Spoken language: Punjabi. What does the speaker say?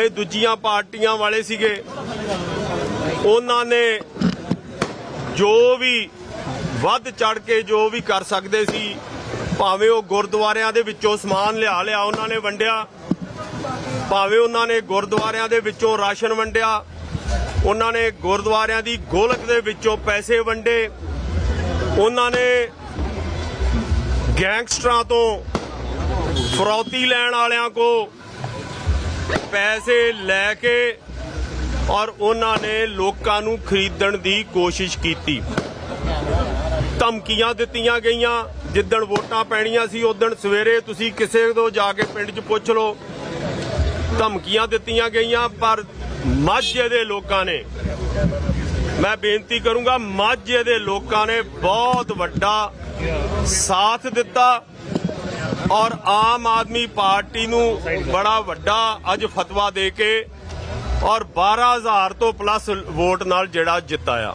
ਇਹ ਦੂਜੀਆਂ ਪਾਰਟੀਆਂ ਵਾਲੇ ਸੀਗੇ। ਉਹਨਾਂ ਨੇ ਜੋ ਵੀ ਵੱਧ ਚੜ ਕੇ ਜੋ ਵੀ ਕਰ ਸਕਦੇ ਸੀ, ਭਾਵੇਂ ਉਹ ਗੁਰਦੁਆਰਿਆਂ ਦੇ ਵਿੱਚੋਂ ਸਮਾਨ ਲਿਆ ਲਿਆ ਉਹਨਾਂ ਨੇ ਵੰਡਿਆ, ਭਾਵੇਂ ਉਹਨਾਂ ਨੇ ਗੁਰਦੁਆਰਿਆਂ ਦੇ ਵਿੱਚੋਂ ਰਾਸ਼ਨ ਵੰਡਿਆ, ਉਹਨਾਂ ਨੇ ਗੁਰਦੁਆਰਿਆਂ ਦੀ ਗੋਲਕ ਦੇ ਵਿੱਚੋਂ ਪੈਸੇ ਵੰਡੇ, ਉਹਨਾਂ ਨੇ ਗੈਂਗਸਟਰਾਂ ਤੋਂ ਫਰੌਤੀ ਲੈਣ ਵਾਲਿਆਂ ਕੋ ਪੈਸੇ ਲੈ ਕੇ ਔਰ ਉਹਨਾਂ ਨੇ ਲੋਕਾਂ ਨੂੰ ਖਰੀਦਣ ਦੀ ਕੋਸ਼ਿਸ਼ ਕੀਤੀ। ਧਮਕੀਆਂ ਦਿੱਤੀਆਂ ਗਈਆਂ, ਜਿੱਦਣ ਵੋਟਾਂ ਪੈਣੀਆਂ ਸੀ ਉਦਣ ਸਵੇਰੇ ਤੁਸੀਂ ਕਿਸੇ ਤੋਂ ਜਾ ਕੇ ਪਿੰਡ 'ਚ ਪੁੱਛ ਲਓ। ਧਮਕੀਆਂ ਦਿੱਤੀਆਂ ਗਈਆਂ, ਪਰ ਮਾਝੇ ਦੇ ਲੋਕਾਂ ਨੇ, ਮੈਂ ਬੇਨਤੀ ਕਰੂੰਗਾ, ਮਾਝੇ ਦੇ ਲੋਕਾਂ ਨੇ ਬਹੁਤ ਵੱਡਾ ਸਾਥ ਦਿੱਤਾ। ਔਰ ਆਮ ਆਦਮੀ ਪਾਰਟੀ ਨੂੰ ਬੜਾ ਵੱਡਾ ਅੱਜ ਫਤਵਾ ਦੇ ਕੇ ਔਰ 12000 ਤੋਂ ਪਲੱਸ ਵੋਟ ਨਾਲ ਜਿਹੜਾ ਜਿੱਤਾਇਆ